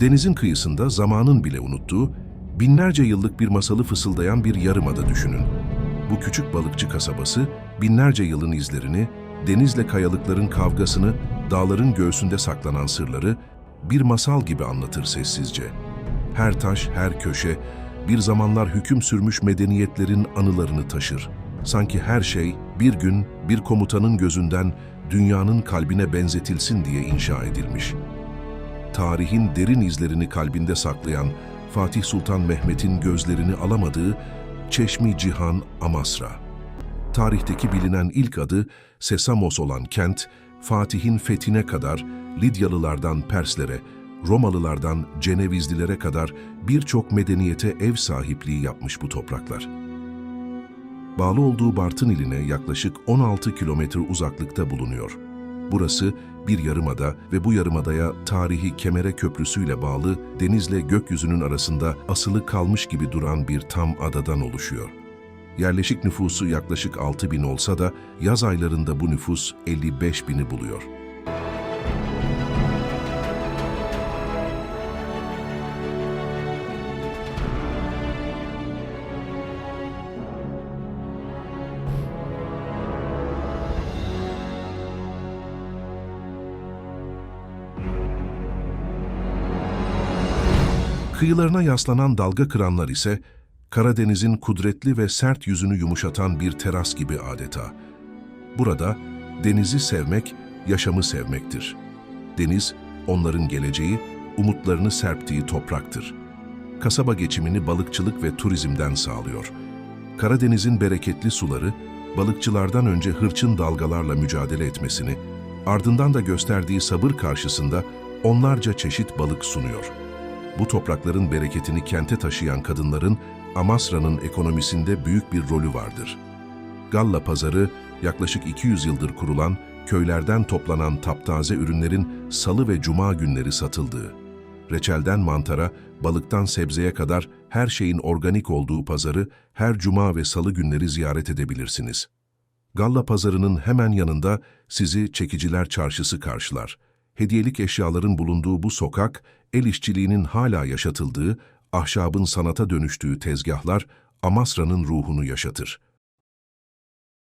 Denizin kıyısında zamanın bile unuttuğu, binlerce yıllık bir masalı fısıldayan bir yarımada düşünün. Bu küçük balıkçı kasabası, binlerce yılın izlerini, denizle kayalıkların kavgasını, dağların göğsünde saklanan sırları bir masal gibi anlatır sessizce. Her taş, her köşe, bir zamanlar hüküm sürmüş medeniyetlerin anılarını taşır. Sanki her şey bir gün bir komutanın gözünden dünyanın kalbine benzetilsin diye inşa edilmiş. Tarihin derin izlerini kalbinde saklayan Fatih Sultan Mehmet'in gözlerini alamadığı Çeşmi Cihan Amasra. Tarihteki bilinen ilk adı Sesamos olan kent, Fatih'in fethine kadar Lidyalılardan Perslere, Romalılardan Cenevizlilere kadar birçok medeniyete ev sahipliği yapmış bu topraklar. Bağlı olduğu Bartın iline yaklaşık 16 kilometre uzaklıkta bulunuyor. Burası bir yarımada ve bu yarımadaya tarihi Kemere Köprüsü'yle bağlı denizle gökyüzünün arasında asılı kalmış gibi duran bir tam adadan oluşuyor. Yerleşik nüfusu yaklaşık 6 bin olsa da yaz aylarında bu nüfus 55 bini buluyor. Kıyılarına yaslanan dalga kıranlar ise Karadeniz'in kudretli ve sert yüzünü yumuşatan bir teras gibi adeta. Burada denizi sevmek, yaşamı sevmektir. Deniz, onların geleceği, umutlarını serptiği topraktır. Kasaba geçimini balıkçılık ve turizmden sağlıyor. Karadeniz'in bereketli suları, balıkçılardan önce hırçın dalgalarla mücadele etmesini, ardından da gösterdiği sabır karşısında onlarca çeşit balık sunuyor. Bu toprakların bereketini kente taşıyan kadınların Amasra'nın ekonomisinde büyük bir rolü vardır. Galla pazarı yaklaşık 200 yıldır kurulan, köylerden toplanan taptaze ürünlerin salı ve cuma günleri satıldığı. Reçelden mantara, balıktan sebzeye kadar her şeyin organik olduğu pazarı her cuma ve salı günleri ziyaret edebilirsiniz. Galla pazarının hemen yanında sizi Çekiciler Çarşısı karşılar. Hediyelik eşyaların bulunduğu bu sokak, el işçiliğinin hala yaşatıldığı, ahşabın sanata dönüştüğü tezgahlar Amasra'nın ruhunu yaşatır.